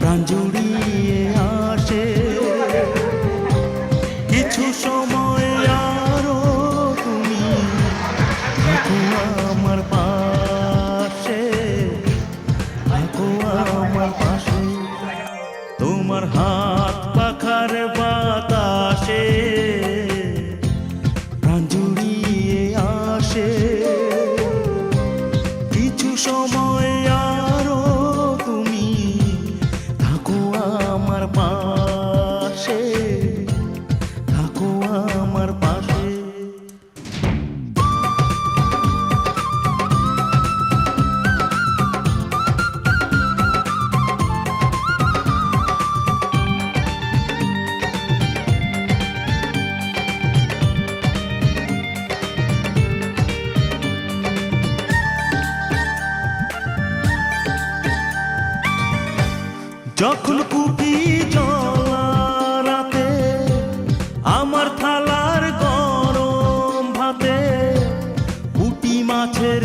প্রাণ জুড়িয়ে আসে। কিছু সময় আরও তুমি আমার পাশে আমার পাশে। তোমার হাত পাখার বাতাসে প্রাণ জুড়িয়ে আসে। কিছু সময় যখন কুপি রাতে আমার থালার গরম ভাতে পুটি মাছের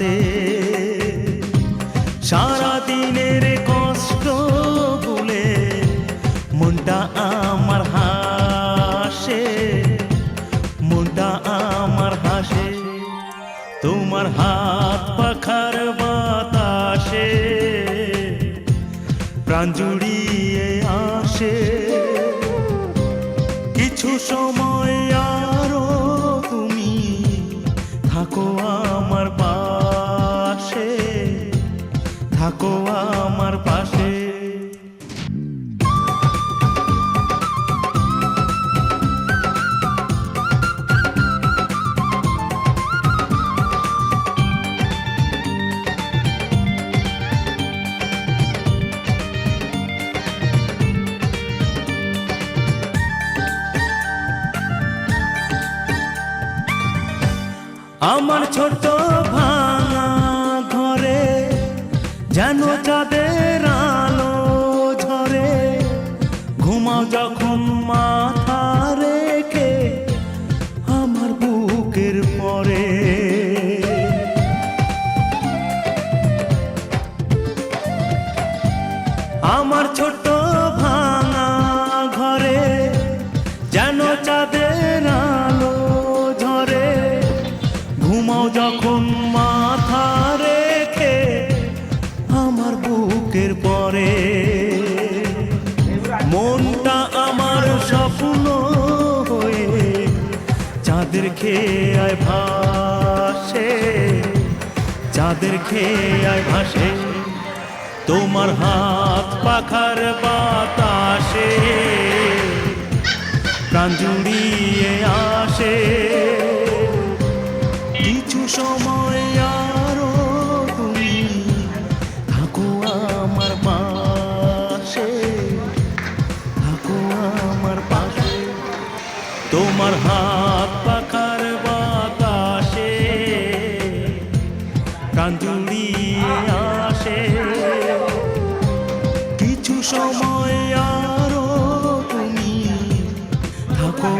হাতে সারা দিনের কষ্ট বলে মনটা আমার হাসে, মনটা আমার হাসে। তোমার হাত পাখার বাতাসে প্রাণ জুড়িয়ে আসে। কিছু সময় আরও তুমি থাকো থাকো আমার পাশে। আমার ছোট যেন চাঁদের আলো ঝরে ঘুমাও যখন মাথা রেখে আমার বুকের পরে। আমার ছোট বুকের পরে মনটা আমার স্বপ্ন হয়ে চাঁদের খেয়ে আয় ভাসে, চাঁদের খেয়ে আয় ভাসে। তোমার হাত পাখার বাতাসে প্রাণ জুড়িয়ে আসে। কিছু সময় তোমার হাত পাখার বাতাসে কান আসে। কিছু সময় আরও তুমি থাকো